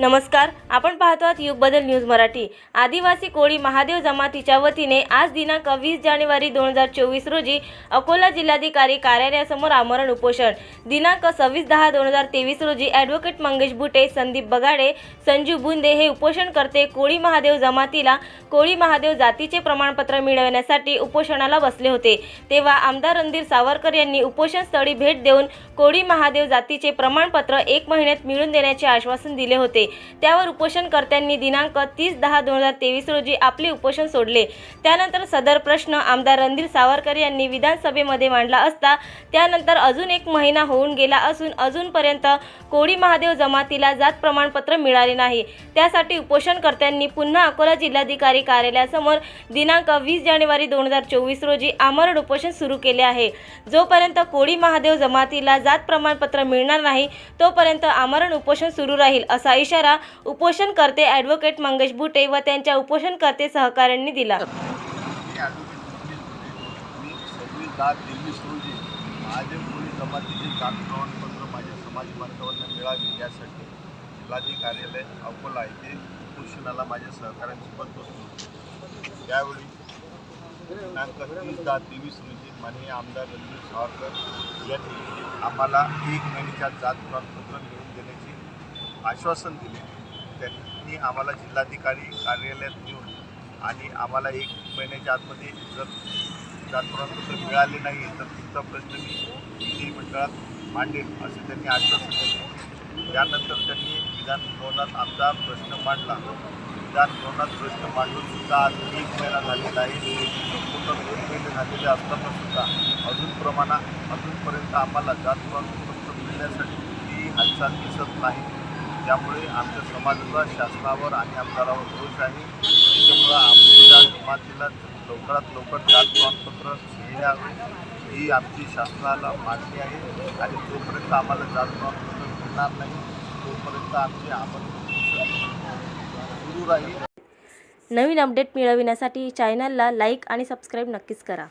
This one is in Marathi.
नमस्कार आपण पाहतो आहात युग बदल न्यूज मराठी. आदिवासी कोळी महादेव जमातीच्या वतीने आज दिनांक वीस जानेवारी दोन हजार चोवीस रोजी अकोला जिल्हाधिकारी कार्यालयासमोर आमरण उपोषण. दिनांक सव्वीस दहा दोन हजार तेवीस रोजी ॲडव्होकेट मंगेश बुटे संदीप बगाडे संजू बुंदे हे उपोषणकर्ते कोळी महादेव जमातीला कोळी महादेव जातीचे प्रमाणपत्र मिळवण्यासाठी उपोषणाला बसले होते. तेव्हा आमदार रणधीर सावरकर यांनी उपोषणस्थळी भेट देऊन कोळी महादेव जातीचे प्रमाणपत्र एक महिन्यात मिळून देण्याचे आश्वासन दिले होते. त्यावर उपोषणकर्त्यांनी दिनांक तीस दहा दोन हजार तेवीस रोजी आपले उपोषण सोडले. त्यानंतर सदर प्रश्न आमदार रणधीर सावरकर यांनी विधानसभेमध्ये मांडला असता त्यानंतर अजून एक महिना होऊन गेला असून अजूनपर्यंत कोळी महादेव जमातीला जात प्रमाणपत्र मिळाले नाही. त्यासाठी उपोषणकर्त्यांनी पुन्हा अकोला जिल्हाधिकारी कार्यालयासमोर दिनांक वीस जानेवारी दोन हजार चोवीस रोजी आमरण उपोषण सुरू केले आहे. जोपर्यंत कोळी महादेव जमातीला जात प्रमाणपत्र मिळणार नाही तोपर्यंत आमरण उपोषण सुरू राहील असा इशारा इशारा उपोषणकर्ते ॲडव्होकेट मंगेश बुटे व त्यांच्या उपोषणकर्ते सहकाऱ्यांनी दिला. महादेव कोळी जमातीचे जात प्रमाणपत्र माझ्या समाज बांधवांना मिळावे यासाठी जिल्हाधिकारी कार्यालय अकोला येथे उपोषणाला माझ्या सहकाऱ्यांसोबत बसलो त्यावेळी दिनांक तीस दहा तेवीस रोजी माननीय आमदार रणजित सावरकर यांनी आम्हाला एक महिन्याच्या जात प्रमाणपत्र मिळवून देण्याची आश्वासन दिले. त्यांनी आम्हाला जिल्हाधिकारी कार्यालयात नेऊन आणि आम्हाला एक महिन्याच्या आतमध्ये जर जातप्रमाणपत्र मिळाले नाही तर तुमचा प्रश्न मी विधिमंडळात मांडेल असे त्यांनी आश्वासन दिले. त्यानंतर त्यांनी विधानभवनात आमचा प्रश्न मांडला. विधानभवनात प्रश्न मांडून सुद्धा आज एक महिना झालेला आहे. संपूर्ण दोन महिने झालेले असताना सुद्धा अजून प्रमाणात अजूनपर्यंत आम्हाला जात प्रमाणपत्र मिळण्यासाठी ती हालचाल दिसत नाही. त्यामुळे आमच्या समाजाचा शासनावर आणि आमदारावर दोष आहे. त्याच्यामुळं आमच्या जमातीला लवकरात लवकर जात प्रमाणपत्र मिळावे ही आमची शासनाला मागणी आहे. आणि जोपर्यंत आम्हाला जात प्रमाणपत्र मिळणार नाही तोपर्यंत आमचे आपण सुरू राहील. नवीन अपडेट मिळविण्यासाठी चॅनलला लाईक आणि सबस्क्राईब नक्कीच करा.